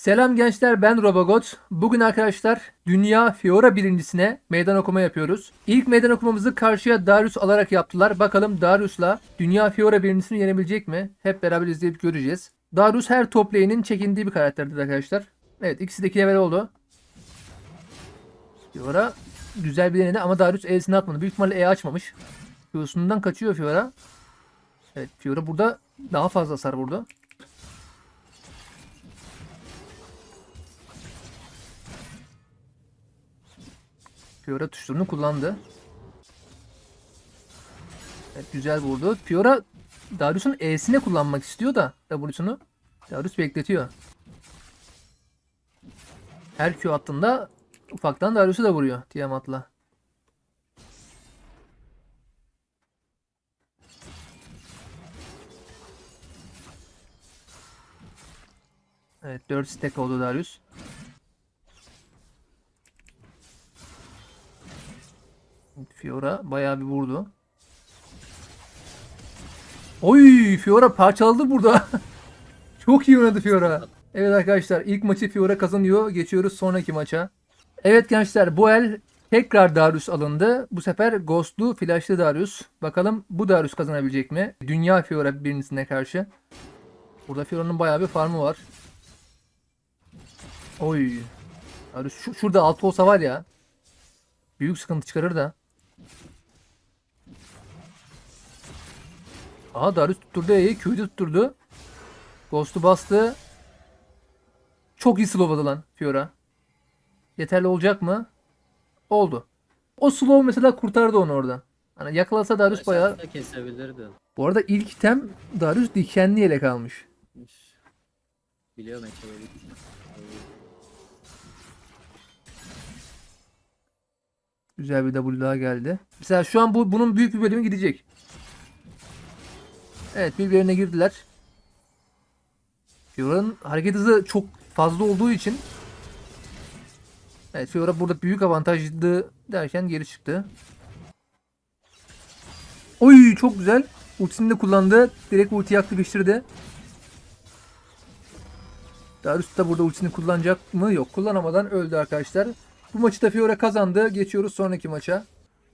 Selam gençler ben Robogot. Bugün arkadaşlar Dünya Fiora birincisine meydan okuma yapıyoruz. İlk meydan okumamızı karşıya Darius alarak yaptılar. Bakalım Darius'la Dünya Fiora birincisini yenebilecek mi? Hep beraber izleyip göreceğiz. Darius her top lane'in çekindiği bir karakterdir arkadaşlar. Evet ikisi de 2 level oldu. Fiora güzel bir denedi ama Darius E'sini atmadı. Büyük ihtimalle E açmamış. Q'sundan kaçıyor Fiora. Evet Fiora burada daha fazla hasar vurdu. Fiora tuşlarını kullandı. Evet güzel vurdu. Fiora Darius'un E'sine kullanmak istiyor da W'sunu. Darius bekletiyor. Her Q attığında ufaktan Darius'u da vuruyor Tiamat'la. Evet 4 stack oldu Darius. Fiora bayağı bir vurdu. Oy Fiora parçaladı burada. Çok iyi oynadı Fiora. Evet arkadaşlar ilk maçı Fiora kazanıyor. Geçiyoruz sonraki maça. Evet gençler bu el tekrar Darius alındı. Bu sefer Ghost'lu Flash'lı Darius. Bakalım bu Darius kazanabilecek mi? Dünya Fiora birincisine karşı. Burada Fiora'nın bayağı bir farmı var. Oy. Darius şu, şurada altı olsa var ya. Büyük sıkıntı çıkarır da. Aha Darius tutturdu E'yi. Q'yu tutturdu. Ghost'u bastı. Çok iyi slowladı lan Fiora. Yeterli olacak mı? Oldu. O slow mesela kurtardı onu orada. Hani yakalasa Darius bayağı... Kesebilirdi. Bu arada ilk item Darius dikenli yelek almış. Biliyorum Eçe'yi. Güzel bir W daha geldi. Mesela şu an bu bunun büyük bir bölümü gidecek. Evet birbirine girdiler. Fiora'nın hareket hızı çok fazla olduğu için Evet Fiora burada büyük avantajlı derken geri çıktı. Oy çok güzel. Ultisini de kullandı. Direkt ultiyi aktifleştirdi. Darius da burada ultisini kullanacak mı? Yok kullanamadan öldü arkadaşlar. Bu maçı da Fiora kazandı. Geçiyoruz sonraki maça.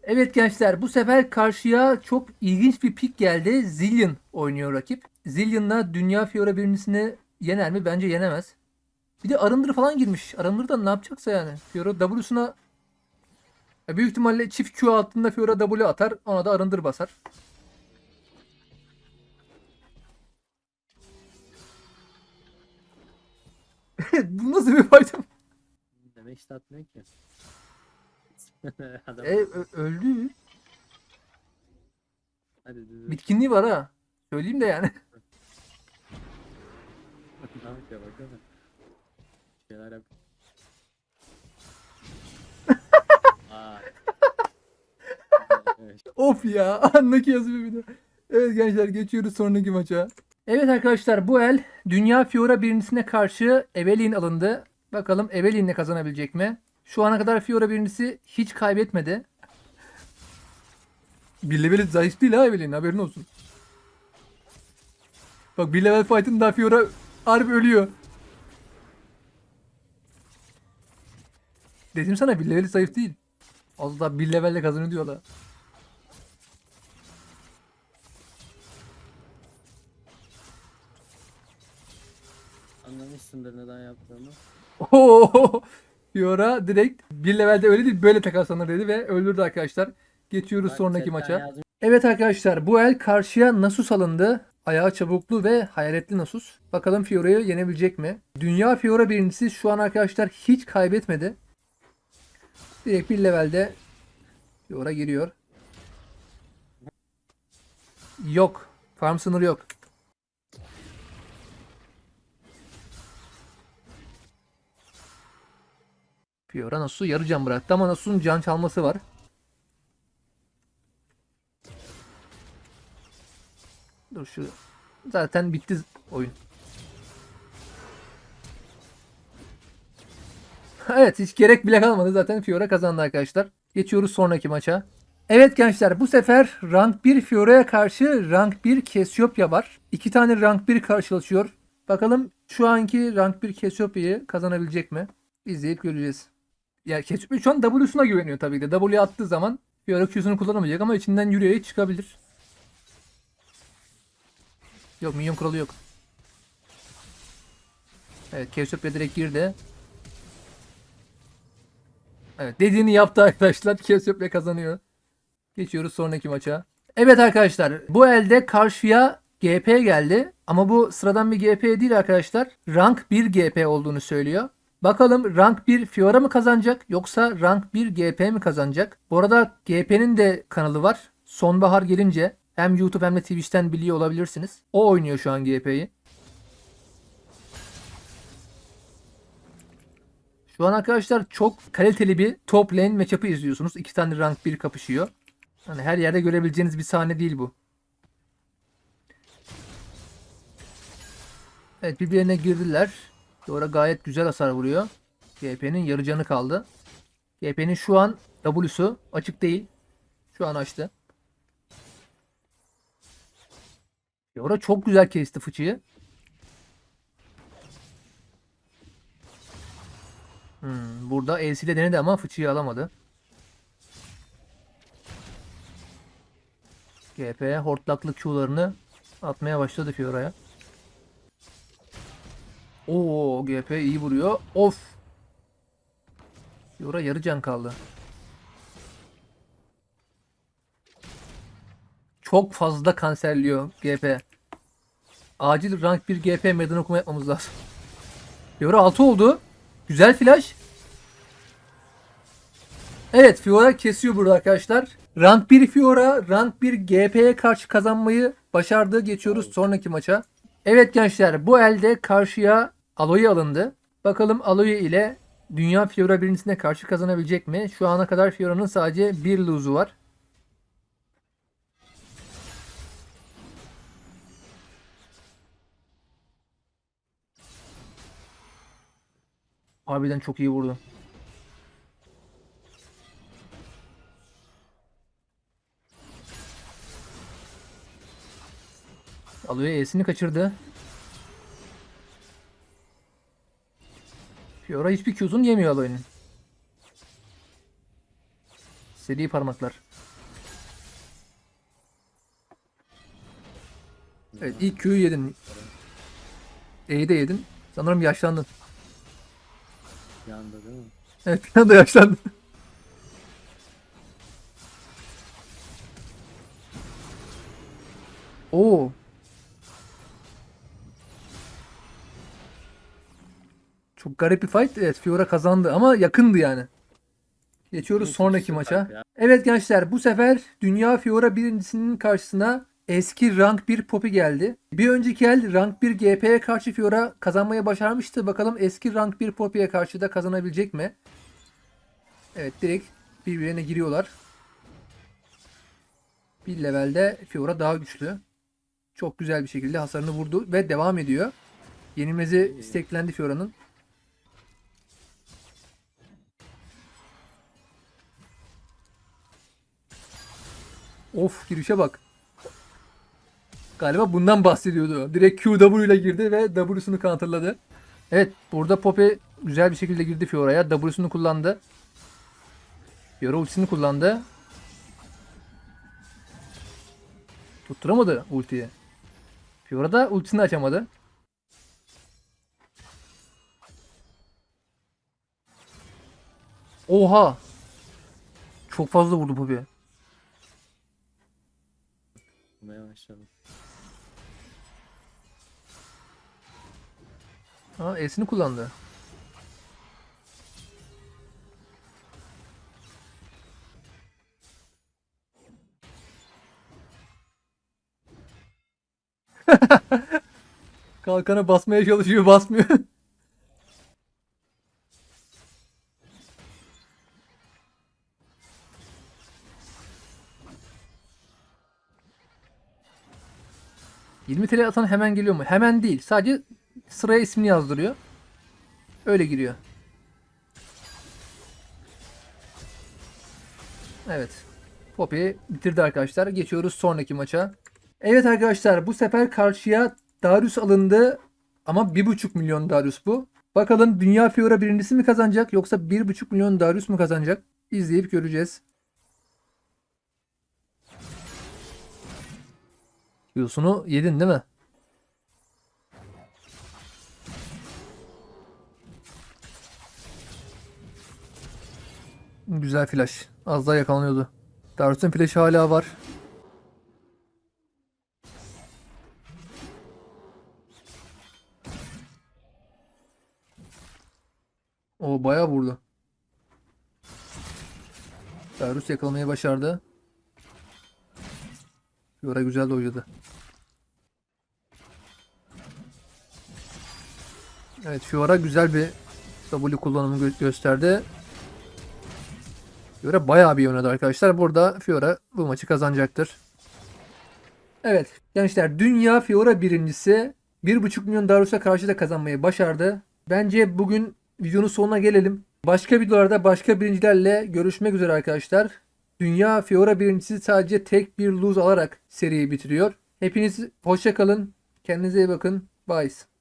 Evet gençler bu sefer karşıya çok ilginç bir pik geldi. Zillion oynuyor rakip. Zillion'la Dünya Fiora birincisini yener mi? Bence yenemez. Bir de Arındır falan girmiş. Arındır da ne yapacaksa yani. Fiora W'suna Ya büyük ihtimalle çift Q altında Fiora W atar. Ona da Arındır basar. Bu nasıl bir fayda? Demek işte atmıyor ki. Adam E, ö- öldü. hadi düzü. Bitkinliği var ha. Söyleyeyim de yani. ne yapıyor bakalım. Bir şeyler yap. Aa. Evet. Of ya. Andaki yazıyor bir de. Evet gençler geçiyoruz sonraki maça. Evet arkadaşlar bu el Dünya Fiora birincisine karşı Evelyn alındı. Bakalım Evelyn'le kazanabilecek mi? Şu ana kadar Fiora birincisi hiç kaybetmedi. Bir level zayıf değil ha Evelyn haberin olsun. Bak bir level fight'ın daha Fiora harbi ölüyor. Dedim sana bir level zayıf değil. Az daha bir levelle kazanıyor diyorlar. Anlamışsındır neden yaptığımı. Oo, Fiora direkt bir levelde öyle değil böyle takaslanır dedi ve öldürdü arkadaşlar. Geçiyoruz Bak, sonraki maça. yazmış. Evet arkadaşlar bu el karşıya Nasus alındı. Ayağı çabuklu ve hayaletli Nasus. Bakalım Fiora'yı yenebilecek mi? Dünya Fiora birincisi şu an arkadaşlar hiç kaybetmedi. Direkt bir levelde Fiora giriyor. Yok. Farm sınırı yok. Fiora Nasus'u yarı can bıraktı ama Nasus'un can çalması var. Dur şu zaten bitti oyun. evet hiç gerek bile kalmadı zaten Fiora kazandı arkadaşlar. Geçiyoruz sonraki maça. Evet gençler bu sefer rank 1 Fiora'ya karşı rank 1 Cassiopeia var. İki tane rank 1 karşılaşıyor. Bakalım Şu anki rank 1 Cassiopeia'yı kazanabilecek mi? İzleyip göreceğiz. Ya Cassiopea şu an W'suna güveniyor tabii ki de. W attığı zaman Fiora Q'sunu kullanamayacak ama içinden yürüyerek çıkabilir. Yok minyon kuralı yok. Evet Cassiopea direkt girdi. Evet dediğini yaptı arkadaşlar. Cassiopea kazanıyor. Geçiyoruz sonraki maça. Evet arkadaşlar bu elde karşıya GP geldi. Ama bu sıradan bir GP değil arkadaşlar. Rank 1 GP olduğunu söylüyor. Bakalım rank 1 Fiora mı kazanacak yoksa rank 1 GP mi kazanacak? Bu arada GP'nin de kanalı var. Sonbahar gelince hem YouTube hem de Twitch'ten biliyor olabilirsiniz. O oynuyor şu an GP'yi. Şu an arkadaşlar çok kaliteli bir top lane matchup'ı izliyorsunuz. İki tane rank 1 kapışıyor. Hani her yerde görebileceğiniz bir sahne değil bu. Evet birbirlerine girdiler. Dora gayet güzel hasar vuruyor. GP'nin yarı canı kaldı. GP'nin şu an W'su açık değil. Şu an açtı. Dora çok güzel kesti fıçıyı. Hmm, burada Ace denedi ama fıçıyı alamadı. GP hortlaklı Q'larını atmaya başladı Fiora'ya. Oo GP iyi vuruyor. Of. Fiora yarı can kaldı. Çok fazla kanserliyor GP. Acil rank 1 GP meydan okuma yapmamız lazım. Fiora 6 oldu. Güzel flash. Evet Fiora kesiyor burada arkadaşlar. Rank 1 Fiora rank 1 GP'ye karşı kazanmayı başardı. Geçiyoruz sonraki maça. Evet gençler bu elde karşıya Aloy alındı. Bakalım Aloy ile Dünya Fiora birincisine karşı kazanabilecek mi? Şu ana kadar Fiora'nın sadece bir lose'u var. Harbiden çok iyi vurdu. Aloy E'sini kaçırdı. Fiora hiçbir Q'sunu yemiyor Aloy'un. Seri parmaklar. Evet ilk Q'yu yedin. E'yi de yedin. Sanırım yaşlandın. Yanda değil mi? Evet bir anda yaşlandın. Oo. Çok garip bir fight. Evet Fiora kazandı ama yakındı yani. Geçiyoruz sonraki maça. Evet gençler bu sefer Dünya Fiora birincisinin karşısına eski rank 1 Poppy geldi. Bir önceki el rank 1 GP'ye karşı Fiora kazanmayı başarmıştı. Bakalım eski rank 1 Poppy'ye karşı da kazanabilecek mi? Evet direkt birbirine giriyorlar. Bir levelde Fiora daha güçlü. Çok güzel bir şekilde hasarını vurdu ve devam ediyor. Yenilmezi isteklendi Fiora'nın. Of girişe bak. Galiba bundan bahsediyordu. Direkt QW ile girdi ve W'sunu counterladı. Evet burada Poppy güzel bir şekilde girdi Fiora'ya. W'sunu kullandı. Fiora ultisini kullandı. Tutturamadı ultiyi. Fiora da ultisini açamadı. Oha! Çok fazla vurdu Poppy. Vurmaya başladım. Ha E'sini kullandı. Kalkana basmaya çalışıyor basmıyor. ...20 TL atan hemen geliyor mu? Hemen değil. Sadece sıraya ismini yazdırıyor. Öyle giriyor. Evet. Poppy bitirdi arkadaşlar. Geçiyoruz sonraki maça. Evet arkadaşlar bu sefer karşıya Darius alındı. Ama 1,5 milyon Darius bu. Bakalım Dünya Fiora birincisi mi kazanacak yoksa 1,5 milyon Darius mu kazanacak? İzleyip göreceğiz. Q'sunu yedin değil mi? Güzel flash. Az daha yakalanıyordu. Darius'un flash'ı hala var. O bayağı vurdu. Darius yakalamayı başardı. Fiora güzel dojladı. Evet Fiora güzel bir W kullanımı gö- gösterdi. Fiora bayağı bir oynadı arkadaşlar. Burada Fiora bu maçı kazanacaktır. Evet gençler Dünya Fiora birincisi 1.5 milyon Darius'a karşı da kazanmayı başardı. Bence bugün videonun sonuna gelelim. Başka videolarda başka birincilerle görüşmek üzere arkadaşlar. Dünya Fiora birincisi sadece tek bir lose alarak seriyi bitiriyor. Hepiniz hoşça kalın. Kendinize iyi bakın. Bye.